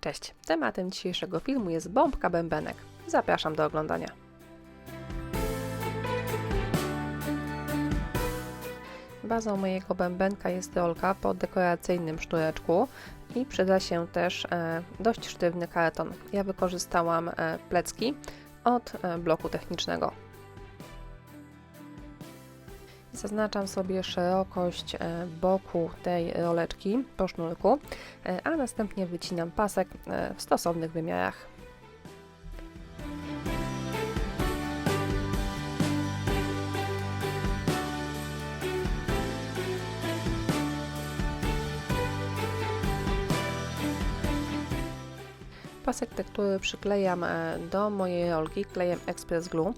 Cześć, tematem dzisiejszego filmu jest bombka bębenek. Zapraszam do oglądania. Bazą mojego bębenka jest rolka po dekoracyjnym sznureczku i przyda się też e, dość sztywny karton. Ja wykorzystałam e, plecki od e, bloku technicznego. Zaznaczam sobie szerokość e, boku tej roleczki po sznurku, e, a następnie wycinam pasek e, w stosownych wymiarach. Pasek tektury przyklejam e, do mojej rolki klejem Express Glue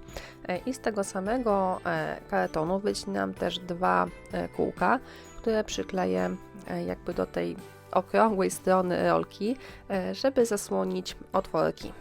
e, i z tego samego e, kartonu wycinam też dwa kółka, które przykleję jakby do tej okrągłej strony rolki, żeby zasłonić otworki.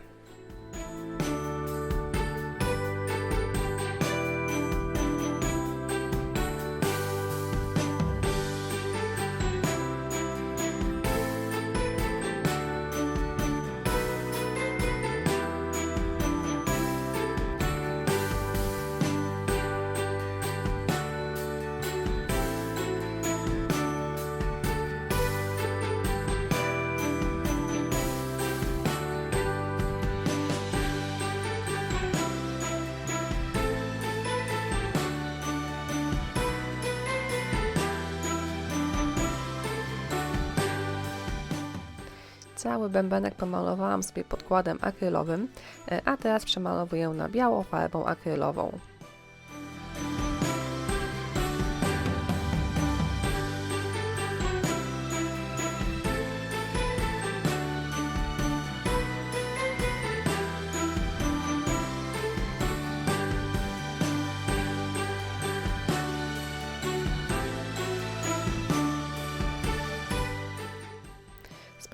Cały bębenek pomalowałam sobie podkładem akrylowym, e, a teraz przemalowuję na biało farbą akrylową.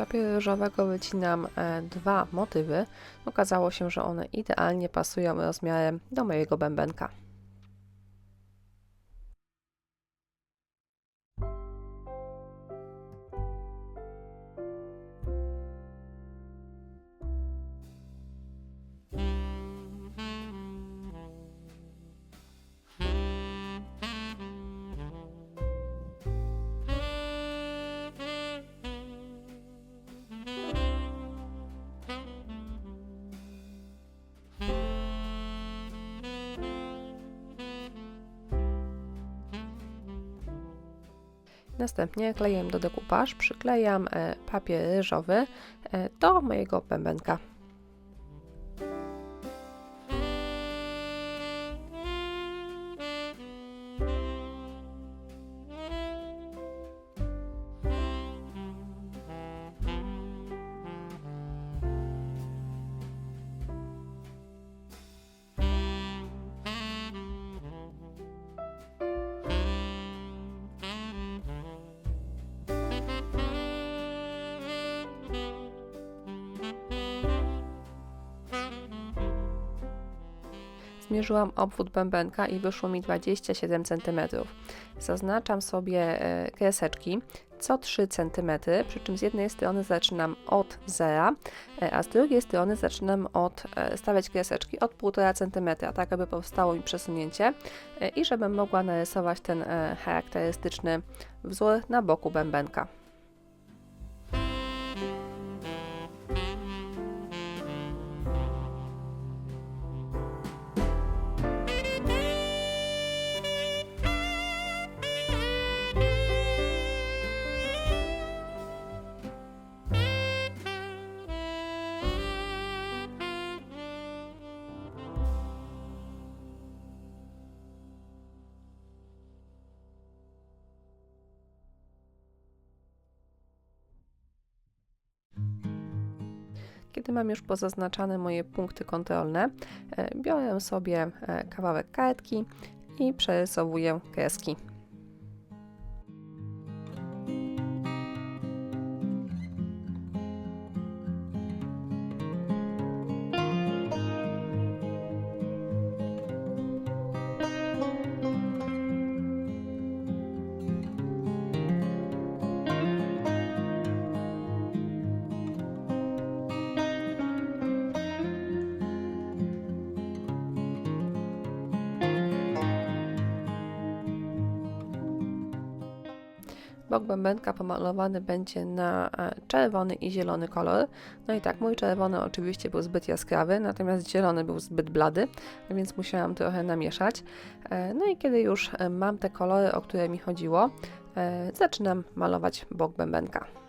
Papieru różowego wycinam e, dwa motywy. Okazało się, że one idealnie pasują rozmiarem do mojego bębenka. Następnie klejem do dekupaż przyklejam e, papier ryżowy e, do mojego bębenka. Zmierzyłam obwód bębenka i wyszło mi 27 cm. Zaznaczam sobie e, kreseczki co 3 cm, przy czym z jednej strony zaczynam od zera, e, a z drugiej strony zaczynam od e, stawiać kreseczki od 1,5 cm, tak aby powstało mi przesunięcie i żebym mogła narysować ten charakterystyczny wzór na boku bębenka. Kiedy mam już pozaznaczane moje punkty kontrolne, e, biorę sobie e, kawałek kartki i przerysowuję kreski. Bok bębenka pomalowany będzie na e, czerwony i zielony kolor. No i tak, mój czerwony oczywiście był zbyt jaskrawy, natomiast zielony był zbyt blady, więc musiałam trochę namieszać. E, No i kiedy już e, mam te kolory, o które mi chodziło, zaczynam malować bok bębenka.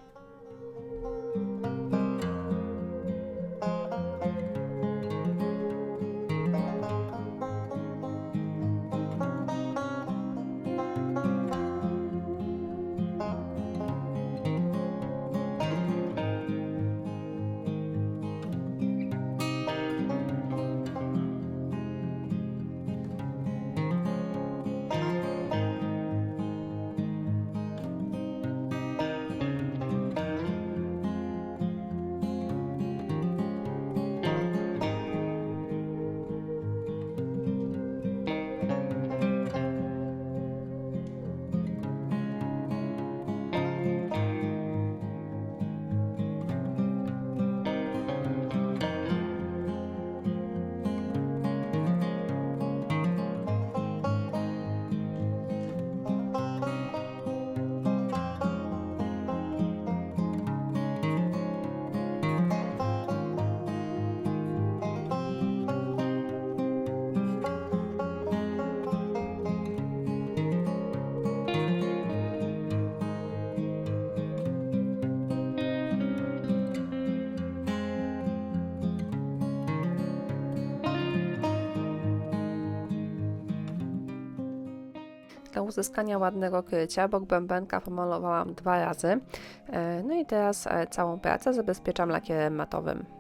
Uzyskania ładnego krycia bok bębenka pomalowałam dwa razy. E, No i teraz e, całą pracę zabezpieczam lakierem matowym.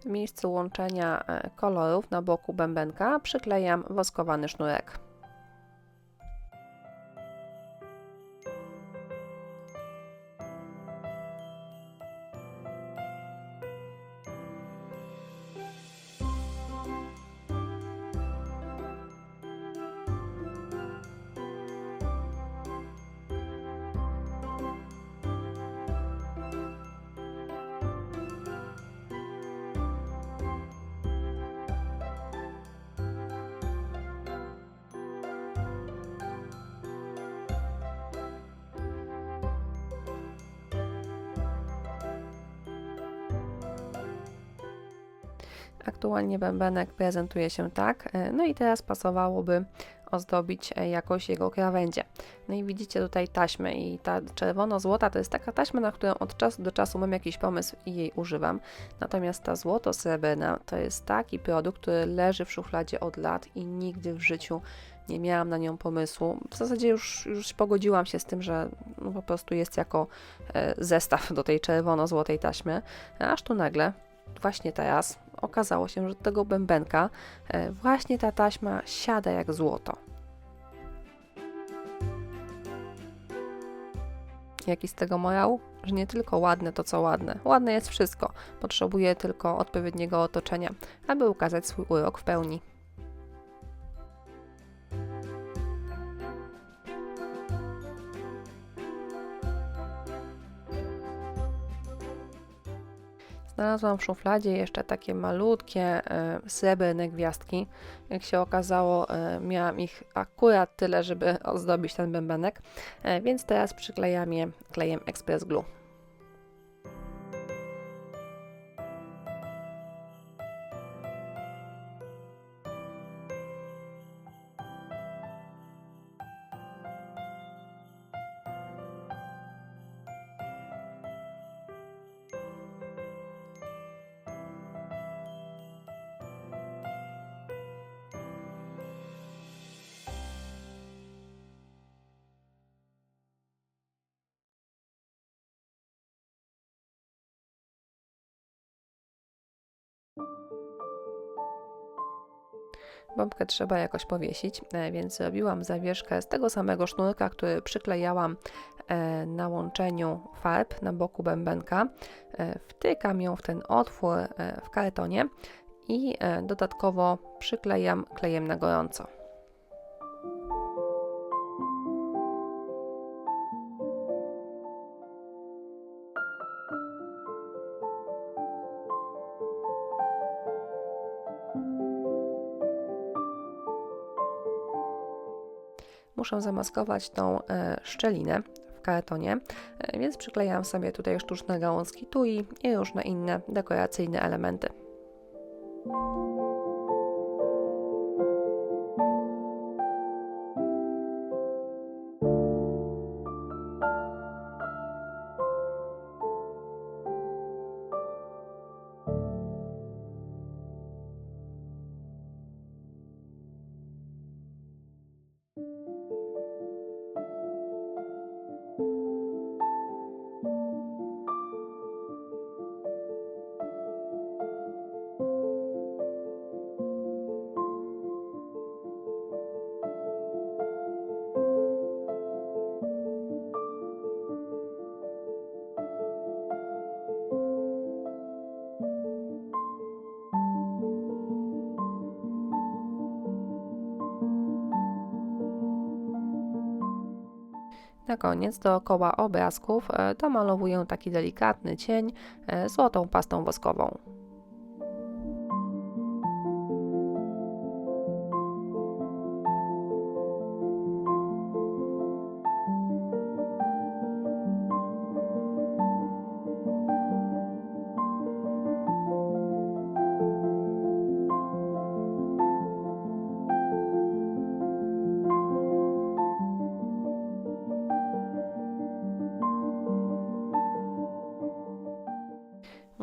W miejscu łączenia e, kolorów na boku bębenka przyklejam woskowany sznurek. Aktualnie bębenek prezentuje się tak. e, No i teraz pasowałoby ozdobić e, jakoś jego krawędzie. No i widzicie tutaj taśmę i ta czerwono-złota to jest taka taśma, na którą od czasu do czasu mam jakiś pomysł i jej używam. Natomiast ta złoto-srebrna to jest taki produkt, który leży w szufladzie od lat i nigdy w życiu nie miałam na nią pomysłu. W zasadzie już, już pogodziłam się z tym, że no po prostu jest jako e, zestaw do tej czerwono-złotej taśmy. Aż tu nagle właśnie teraz okazało się, że do tego bębenka e, właśnie ta taśma siada jak złoto. Jaki z tego morał? Że nie tylko ładne to co ładne. Ładne jest wszystko. Potrzebuje tylko odpowiedniego otoczenia, aby ukazać swój urok w pełni. Znalazłam w szufladzie jeszcze takie malutkie e, srebrne gwiazdki. Jak się okazało, e, miałam ich akurat tyle, żeby ozdobić ten bębenek, e, więc teraz przyklejam je klejem Express Glue. Bombkę trzeba jakoś powiesić, e, więc zrobiłam zawieszkę z tego samego sznurka, który przyklejałam e, na łączeniu farb na boku bębenka. E, Wtykam ją w ten otwór w kartonie i dodatkowo przyklejam klejem na gorąco. Muszę zamaskować tą e, szczelinę w kartonie, e, więc przyklejam sobie tutaj sztuczne gałązki tui i różne inne dekoracyjne elementy. Na koniec dookoła obrazków e, domalowuję taki delikatny cień e, złotą pastą woskową.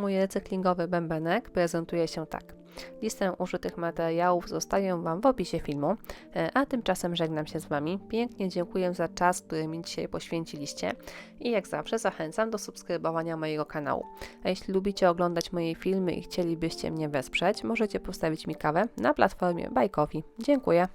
Mój recyklingowy bębenek prezentuje się tak. Listę użytych materiałów zostawię Wam w opisie filmu, e, a tymczasem żegnam się z Wami. Pięknie dziękuję za czas, który mi dzisiaj poświęciliście i jak zawsze zachęcam do subskrybowania mojego kanału. A jeśli lubicie oglądać moje filmy i chcielibyście mnie wesprzeć, możecie postawić mi kawę na platformie Bajkowi. Dziękuję.